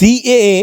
CAA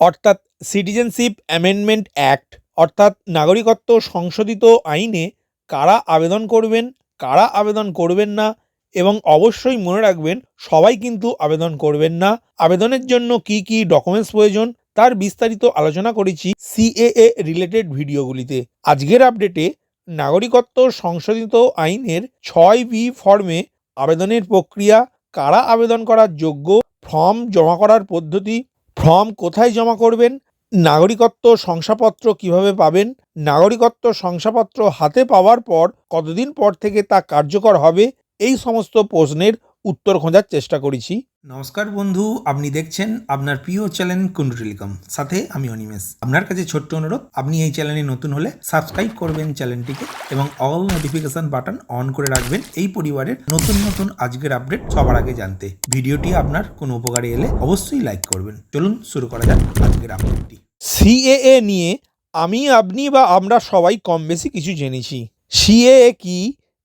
অর্থাৎ citizenship amendment act অর্থাৎ নাগরিকত্ব সংশোধিত আইনে কারা আবেদন করবেন, কারা আবেদন করবেন না, এবং অবশ্যই মনে রাখবেন সবাই কিন্তু আবেদন করবেন না। আবেদনের জন্য কি কি ডকুমেন্টস প্রয়োজন, তার বিস্তারিত আলোচনা করেছি সিএএ রিলেটেড ভিডিওগুলিতে আজকের আপডেটে নাগরিকত্ব সংশোধিত আইনের ছয় বি ফর্মে আবেদনের প্রক্রিয়া, কারা আবেদন করার যোগ্য ফর্ম জমা করার পদ্ধতি ফর্ম কোথায় জমা করবেন? নাগরিকত্ব শংসাপত্র কীভাবে পাবেন? নাগরিকত্ব শংসাপত্র হাতে পাওয়ার পর কতদিন পর থেকে তা কার্যকর হবে? এই সমস্ত প্রশ্নের উত্তর খোঁজার চেষ্টা করেছি। নমস্কার বন্ধু, আপনি দেখছেন আপনার প্রিয় চ্যানেল কুন্ডু টেলিকম সাথে আমি অনিমেষ। আপনার কাছে ছোট্ট অনুরোধ, আপনি এই চ্যানেলে নতুন হলে সাবস্ক্রাইব করবেন চ্যানেলটিকে এবং অল নোটিফিকেশন বাটন অন করে রাখবেন এই পরিবারের নতুন নতুন আজকের আপডেট সবার আগে জানতে। ভিডিওটি আপনার কোনো উপকারে এলে অবশ্যই লাইক করবেন। চলুন শুরু করা যাক আজকের আপডেটটি সিএএ নিয়ে আমি, আপনি বা আমরা সবাই কম বেশি কিছু জেনেছি। সিএএ কি?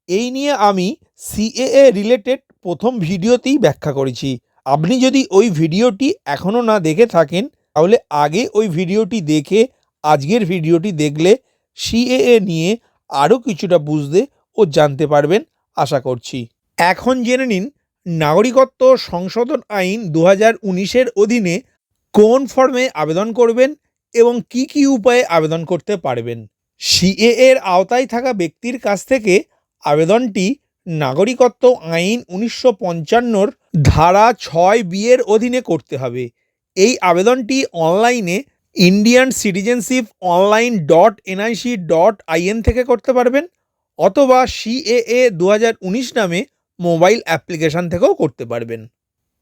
এই নিয়ে আমি সিএএ রিলেটেড প্রথম ভিডিওতেই ব্যাখ্যা করেছি। আপনি যদি ওই ভিডিওটি এখনও না দেখে থাকেন, তাহলে আগে ওই ভিডিওটি দেখে, আজকের ভিডিওটি দেখলে সিএএ নিয়ে আরও কিছুটা বুঝতে ও জানতে পারবেন, আশা করছি। এখন জেনে নিন, নাগরিকত্ব সংশোধন আইন দু হাজার অধীনে কোন ফর্মে আবেদন করবেন এবং কি কি উপায়ে আবেদন করতে পারবেন? সিএ এর আওতায় থাকা ব্যক্তির কাছ থেকে আবেদনটি নাগরিকত্ব আইন উনিশশো পঞ্চান্নর ধারা ছয় বিয়ের অধীনে করতে হবে। এই আবেদনটি অনলাইনে Indian citizenship online dot NIC dot IN থেকে করতে পারবেন অথবা সিএএ দু হাজার উনিশ নামে মোবাইল অ্যাপ্লিকেশান থেকেও করতে পারবেন।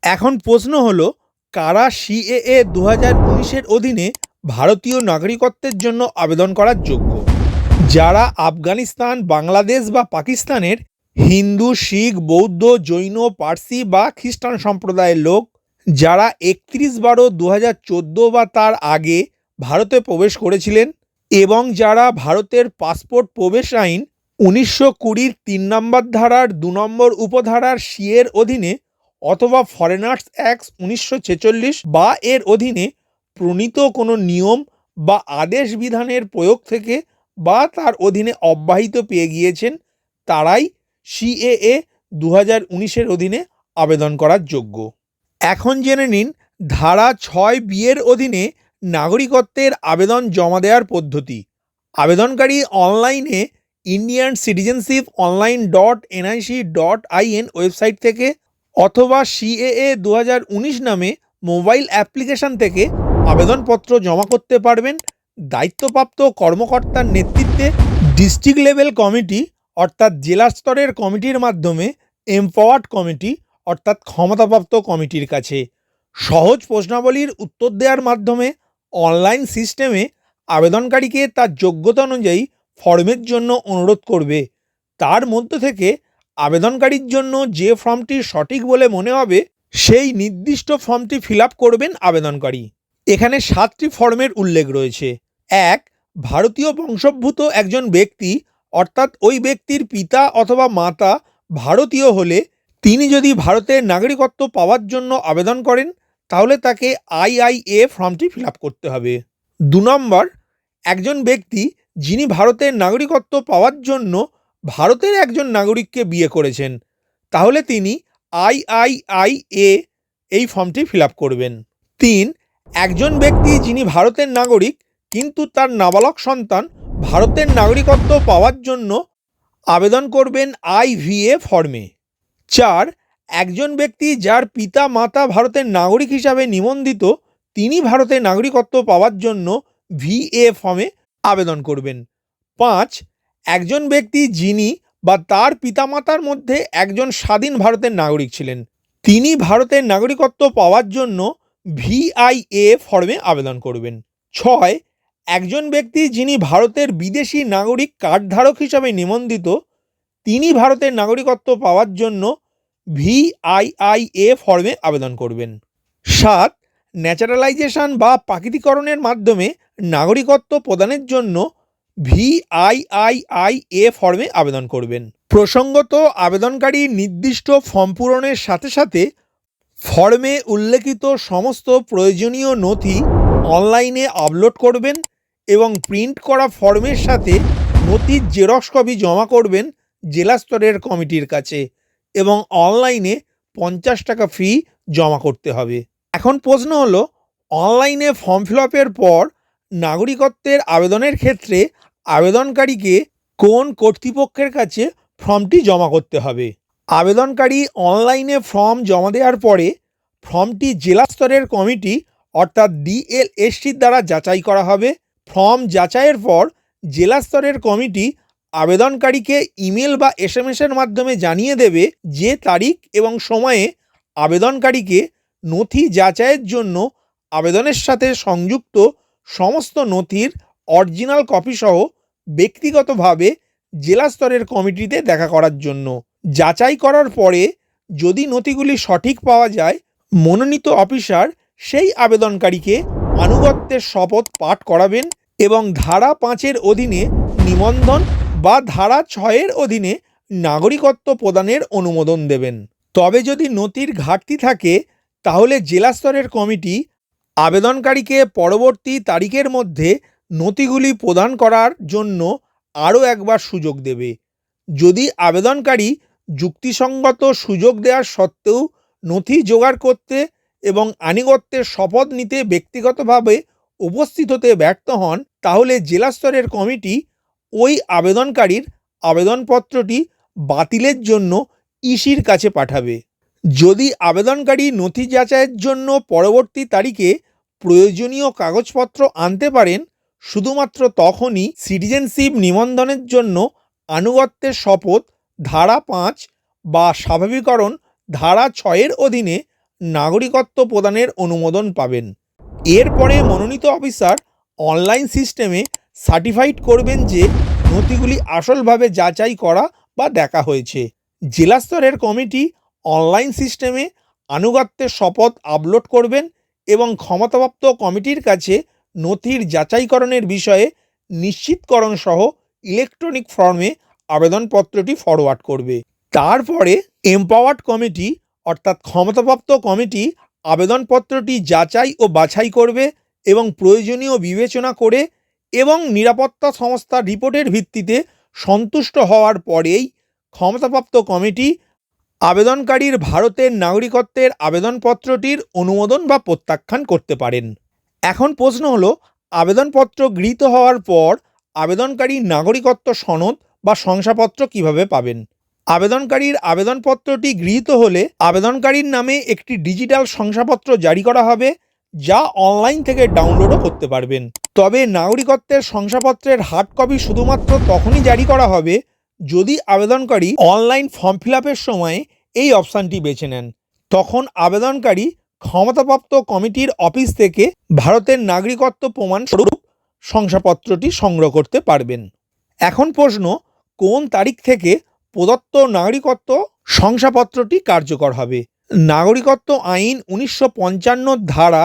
এখন প্রশ্ন হলো, কারা সিএএ দু হাজার উনিশের অধীনে ভারতীয় নাগরিকত্বের জন্য আবেদন করার যোগ্য? যারা আফগানিস্তান, বাংলাদেশ বা পাকিস্তানের হিন্দু, শিখ, বৌদ্ধ, জৈন, পার্সি বা খ্রিস্টান সম্প্রদায়ের লোক, যারা একত্রিশ বারো দু হাজার চোদ্দ বা তার আগে ভারতে প্রবেশ করেছিলেন এবং যারা ভারতের পাসপোর্ট প্রবেশ আইন উনিশশো কুড়ির তিন নম্বর ধারার দু নম্বর উপধারার সিয়ের অধীনে অথবা ফরেনার্স অ্যাক্ট উনিশশো ছেচল্লিশ বা এর অধীনে প্রণীত কোনো নিয়ম বা আদেশ বিধানের প্রয়োগ থেকে বা তার অধীনে অব্যাহিত পেয়ে গিয়েছেন, তারাই সিএএ দু হাজার উনিশের অধীনে আবেদন করার যোগ্য। এখন জেনে নিন, ধারা ছয় বিয়ের অধীনে নাগরিকত্বের আবেদন জমা দেওয়ার পদ্ধতি। আবেদনকারী অনলাইনে Indian citizenship online dot NIC dot IN website থেকে অথবা সিএএ দু হাজার উনিশ নামে মোবাইল অ্যাপ্লিকেশন থেকে আবেদনপত্র জমা করতে পারবেন দায়িত্বপ্রাপ্ত কর্মকর্তার নেতৃত্বে ডিস্ট্রিক্ট লেভেল কমিটি অর্থাৎ জেলা স্তরের কমিটির মাধ্যমে এমপাওয়ার্ড কমিটি অর্থাৎ ক্ষমতাপ্রাপ্ত কমিটির কাছে। সহজ প্রশ্নাবলীর উত্তর দেওয়ার মাধ্যমে অনলাইন সিস্টেমে আবেদনকারীকে তার যোগ্যতা অনুযায়ী ফর্মের জন্য অনুরোধ করবে। তার মধ্য থেকে আবেদনকারীর জন্য যে ফর্মটি সঠিক বলে মনে হবে, সেই নির্দিষ্ট ফর্মটি ফিল করবেন আবেদনকারী। এখানে সাতটি ফর্মের উল্লেখ রয়েছে। এক, ভারতীয় বংশোদ্ভূত একজন ব্যক্তি অর্থাৎ ওই ব্যক্তির পিতা অথবা মাতা ভারতীয় হলে তিনি যদি ভারতের নাগরিকত্ব পাওয়ার জন্য আবেদন করেন, তাহলে তাকে আইআইএ ফর্মটি ফিল করতে হবে। দু নম্বর, একজন ব্যক্তি যিনি ভারতের নাগরিকত্ব পাওয়ার জন্য ভারতের একজন নাগরিককে বিয়ে করেছেন, তাহলে তিনি আইআইআইএ এই ফর্মটি ফিল করবেন। তিন, একজন ব্যক্তি যিনি ভারতের নাগরিক কিন্তু তার নাবালক সন্তান ভারতের নাগরিকত্ব পাওয়ার জন্য আবেদন করবেন আইভিএ ফর্মে। চার, একজন ব্যক্তি যার পিতা মাতা ভারতের নাগরিক হিসাবে নিবন্ধিত, তিনি ভারতের নাগরিকত্ব পাওয়ার জন্য ভিএ ফর্মে আবেদন করবেন। পাঁচ, একজন ব্যক্তি যিনি বা তার পিতামাতার মধ্যে একজন স্বাধীন ভারতের নাগরিক ছিলেন, তিনি ভারতের নাগরিকত্ব পাওয়ার জন্য ভিআইএ ফর্মে আবেদন করবেন। ছয় একজন ব্যক্তি যিনি ভারতের বিদেশি নাগরিক কার্ডধারক হিসাবে নিবন্ধিত, তিনি ভারতের নাগরিকত্ব পাওয়ার জন্য ভিআইআইএ ফর্মে আবেদন করবেন। সাত, ন্যাচারালাইজেশন বা প্রাকৃতিকরণের মাধ্যমে নাগরিকত্ব প্রদানের জন্য ভিআইআইআইএ ফর্মে আবেদন করবেন। প্রসঙ্গত, আবেদনকারী নির্দিষ্ট ফর্ম পূরণের সাথে সাথে ফর্মে উল্লেখিত সমস্ত প্রয়োজনীয় নথি অনলাইনে আপলোড করবেন এবং প্রিন্ট করা ফর্মের সাথে নথির জেরক্স কপি জমা করবেন জেলা স্তরের কমিটির কাছে এবং অনলাইনে পঞ্চাশ টাকা ফি জমা করতে হবে। এখন প্রশ্ন হলো অনলাইনে ফর্ম ফিল আপের পর নাগরিকত্বের আবেদনের ক্ষেত্রে আবেদনকারীকে কোন কর্তৃপক্ষের কাছে ফর্মটি জমা করতে হবে? আবেদনকারী অনলাইনে ফর্ম জমা দেওয়ার পরে ফর্মটি জেলা স্তরের কমিটি অর্থাৎ ডিএলএসটির দ্বারা যাচাই করা হবে ফর্ম যাচাইয়ের পর জেলা স্তরের কমিটি আবেদনকারীকে ইমেল বা এস এর মাধ্যমে জানিয়ে দেবে যে তারিখ এবং সময়ে আবেদনকারীকে নথি যাচাইয়ের জন্য আবেদনের সাথে সংযুক্ত সমস্ত নথির অরিজিনাল কপি সহ ব্যক্তিগতভাবে জেলা স্তরের কমিটিতে দেখা করার জন্য। যাচাই করার পরে যদি নথিগুলি সঠিক পাওয়া যায়, মনোনীত অফিসার সেই আবেদনকারীকে আনুগত্যের শপথ পাঠ করাবেন এবং ধারা পাঁচের অধীনে নিবন্ধন বা ধারা ছয়ের অধীনে নাগরিকত্ব প্রদানের অনুমোদন দেবেন। তবে যদি নথির ঘাটতি থাকে, তাহলে জেলা স্তরের কমিটি আবেদনকারীকে পরবর্তী তারিখের মধ্যে নথিগুলি প্রদান করার জন্য আরও একবার সুযোগ দেবে। যদি আবেদনকারী যুক্তিসঙ্গত সুযোগ দেওয়ার সত্ত্বেও নথি জোগাড় করতে এবং আনুগত্যের শপথ নিতে ব্যক্তিগতভাবে উপস্থিত হতে ব্যর্থ হন, তাহলে জেলা স্তরের কমিটি ওই আবেদনকারীর আবেদনপত্রটি বাতিলের জন্য ইসির কাছে পাঠাবে। যদি আবেদনকারী নথি যাচাইয়ের জন্য পরবর্তী তারিখে প্রয়োজনীয় কাগজপত্র আনতে পারেন, শুধুমাত্র তখনই সিটিজেনশিপ নিবন্ধনের জন্য আনুগত্যের শপথ ধারা পাঁচ বা স্বাভাবিকরণ ধারা ছয়ের অধীনে নাগরিকত্ব প্রদানের অনুমোদন পাবেন। এরপরে মনোনীত অফিসার অনলাইন সিস্টেমে সার্টিফাইড করবেন যে নথিগুলি আসলভাবে যাচাই করা বা দেখা হয়েছে। জেলা স্তরের কমিটি অনলাইন সিস্টেমে আনুগত্যের শপথ আপলোড করবেন এবং ক্ষমতাপ্রাপ্ত কমিটির কাছে নথির যাচাইকরণের বিষয়ে নিশ্চিতকরণ সহ ইলেকট্রনিক ফর্মে আবেদনপত্রটি ফরওয়ার্ড করবে। তারপরে এম্পাওয়ার্ড কমিটি অর্থাৎ ক্ষমতাপ্রাপ্ত কমিটি আবেদনপত্রটি যাচাই ও বাছাই করবে এবং প্রয়োজনীয় বিবেচনা করে এবং নিরাপত্তা সংস্থার রিপোর্টের ভিত্তিতে সন্তুষ্ট হওয়ার পরেই ক্ষমতাপ্রাপ্ত কমিটি আবেদনকারীর ভারতের নাগরিকত্বের আবেদনপত্রটির অনুমোদন বা প্রত্যাখ্যান করতে পারেন। এখন প্রশ্ন হলো, আবেদনপত্র গৃহীত হওয়ার পর আবেদনকারী নাগরিকত্ব সনদ বা শংসাপত্র কীভাবে পাবেন? আবেদনকারীর আবেদনপত্রটি গৃহীত হলে আবেদনকারীর নামে একটি ডিজিটাল শংসাপত্র জারি করা হবে, যা অনলাইন থেকে ডাউনলোডও করতে পারবেন। তবে নাগরিকত্বের শংসাপত্রের হার্ড কপি শুধুমাত্র তখনই জারি করা হবে, যদি আবেদনকারী অনলাইন ফর্ম ফিল আপের সময় এই অপশানটি বেছে নেন। তখন আবেদনকারী ক্ষমতাপ্রাপ্ত কমিটির অফিস থেকে ভারতের নাগরিকত্ব প্রমাণস্বরূপ শংসাপত্রটি সংগ্রহ করতে পারবেন। এখন প্রশ্ন, কোন তারিখ থেকে প্রদত্ত নাগরিকত্ব শংসাপত্রটি কার্যকর হবে। নাগরিকত্ব আইন উনিশশো পঞ্চান্ন ধারা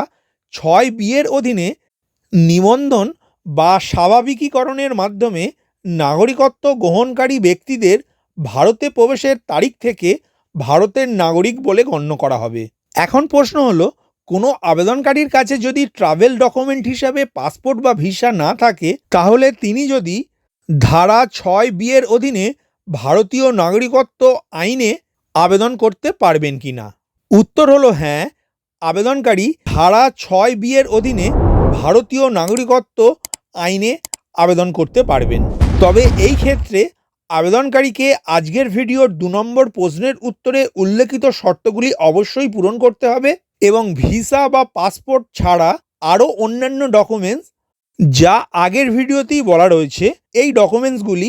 ছয় বিয়ের অধীনে নিবন্ধন বা স্বাভাবিকীকরণের মাধ্যমে নাগরিকত্ব গ্রহণকারী ব্যক্তিদের ভারতে প্রবেশের তারিখ থেকে ভারতের নাগরিক বলে গণ্য করা হবে। এখন প্রশ্ন হলো, কোনো আবেদনকারীর কাছে যদি ট্রাভেল ডকুমেন্ট হিসাবে পাসপোর্ট বা ভিসা না থাকে, তাহলে তিনি যদি ধারা ছয় বিয়ের অধীনে ভারতীয় নাগরিকত্ব আইনে আবেদন করতে পারবেন কি না? উত্তর হলো হ্যাঁ আবেদনকারী ধারা ছয় বিয়ের অধীনে ভারতীয় নাগরিকত্ব আইনে আবেদন করতে পারবেন। তবে এই ক্ষেত্রে আবেদনকারীকে আজকের ভিডিওর দু নম্বর প্রশ্নের উত্তরে উল্লেখিত শর্তগুলি অবশ্যই পূরণ করতে হবে এবং ভিসা বা পাসপোর্ট ছাড়া আরও অন্যান্য ডকুমেন্টস যা আগের ভিডিওতেই বলা রয়েছে, এই ডকুমেন্টসগুলি